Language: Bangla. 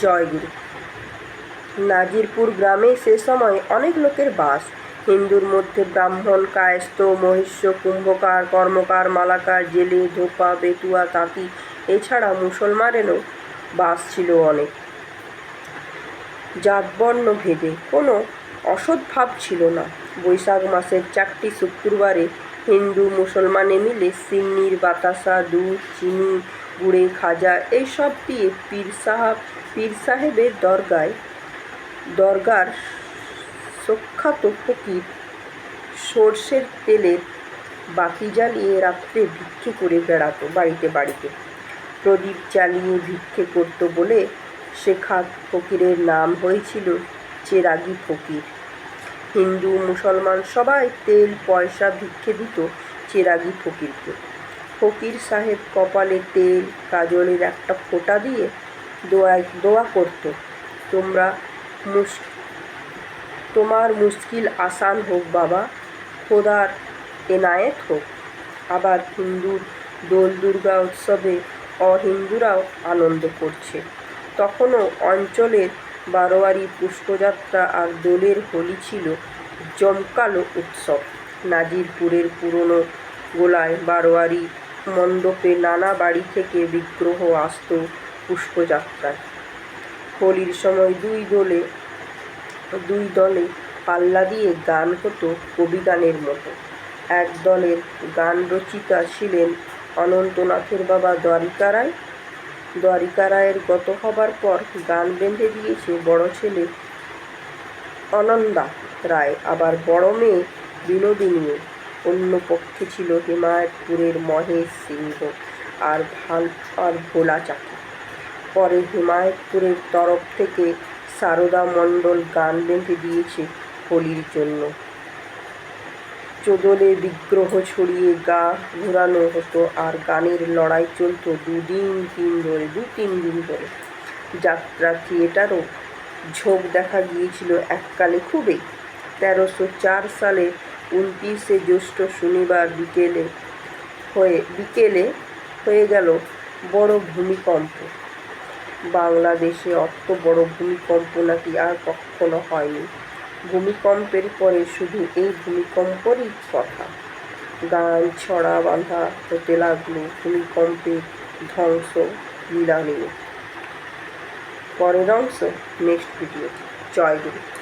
জয়গুরু। নাজিরপুর গ্রামে সে সময় অনেক লোকের বাস। হিন্দুর মধ্যে ব্রাহ্মণ, কায়স্থ, মহিষ্য, কুম্ভকার, কর্মকার, মালাকার, জেলে, ধোপা, বেতুয়া, তাঁতি, এছাড়া মুসলমানেরও বাস ছিল অনেক। জাতবর্ণ ভেদে কোনো অসদ্ভাব ছিল না। বৈশাখ মাসের চারটি শুক্রবারে হিন্দু মুসলমানে মিলে সিন্নির বাতাসা, দুধ, চিনি গুড়ে খাজা এইসব দিয়ে পীর সাহাব পীর সাহেবের দরগায়, দরগার সখ্যাত ফকির সর্ষের তেলের বাতি জ্বালিয়ে রাত্রে ভিক্ষে করে বেড়াতো বাড়িতে বাড়িতে। প্রদীপ জ্বালিয়ে ভিক্ষে করত বলে শেখাত ফকিরের নাম হয়েছিল চেরাগি ফকির। হিন্দু, মুসলমান সবাই তেল, পয়সা ভিক্ষে দিত চেরাগি ফকিরকে। ফকির সাহেব কপালে তেল, কাজলের একটা ফোঁটা দিয়ে দোয়া দোয়া করতো, তোমরা মুস তোমার মুশকিল আসান হোক বাবা, খোদার এনায়েত হোক। আবার হিন্দুর দোল দুর্গা উৎসবে অহিন্দুরাও আনন্দ করছে। তখনও অঞ্চলের বারোয়ারি পুষ্পযাত্রা আর দোলের হোলি ছিল জমকালো উৎসব। নাজিরপুরের পুরনো গোলায় বারোয়ারি মণ্ডপে নানা বাড়ি থেকে বিগ্রহ আসত পুষ্পযাত্রায়। হোলির সময় দুই দোলে, দুই দলে পাল্লা দিয়ে গান হতো কবিগানের মতো। এক দলের গান রচিতা ছিলেন অনন্তনাথের বাবা দ্বারিকা রায়। দ্বারিকা রায়ের গত হবার পর গান বেঁধে দিয়েছে বড় ছেলে অনন্দা রায়। আবার বড় মেয়ে বিনোদিনীও অন্য পক্ষে ছিল হিমায়তপুরের মহেশ সিংহ আর ভালো আর ভোলা চাকি পরে হিমায়তপুরের তরফ থেকে সারদা মণ্ডল গান বেঁধে দিয়েছে হোলির জন্য। চোদলে বিগ্রহ ছড়িয়ে গা ঘোরানো হতো আর গানের লড়াই চলতো দুদিন, তিন ধরে, দু তিন দিন ধরে। যাত্রা থিয়েটারও ঝোঁক দেখা গিয়েছিল এককালে খুবই। তেরোশো চার সালে উনত্রিশে জ্যৈষ্ঠ শনিবার বিকেলে হয়ে বিকেলে হয়ে গেল বড় ভূমিকম্প। বাংলাদেশে অত বড় ভূমিকম্প নাকি আর কখনো হয়নি। ভূমিকম্পের পরে শুধু এই ভূমিকম্পরই কথা। গান, ছড়া বাঁধা হতে লাগল ভূমিকম্পের ধ্বংস লীলা নিয়ে পরের অংশ নেক্সট ভিডিও জয় গুরু।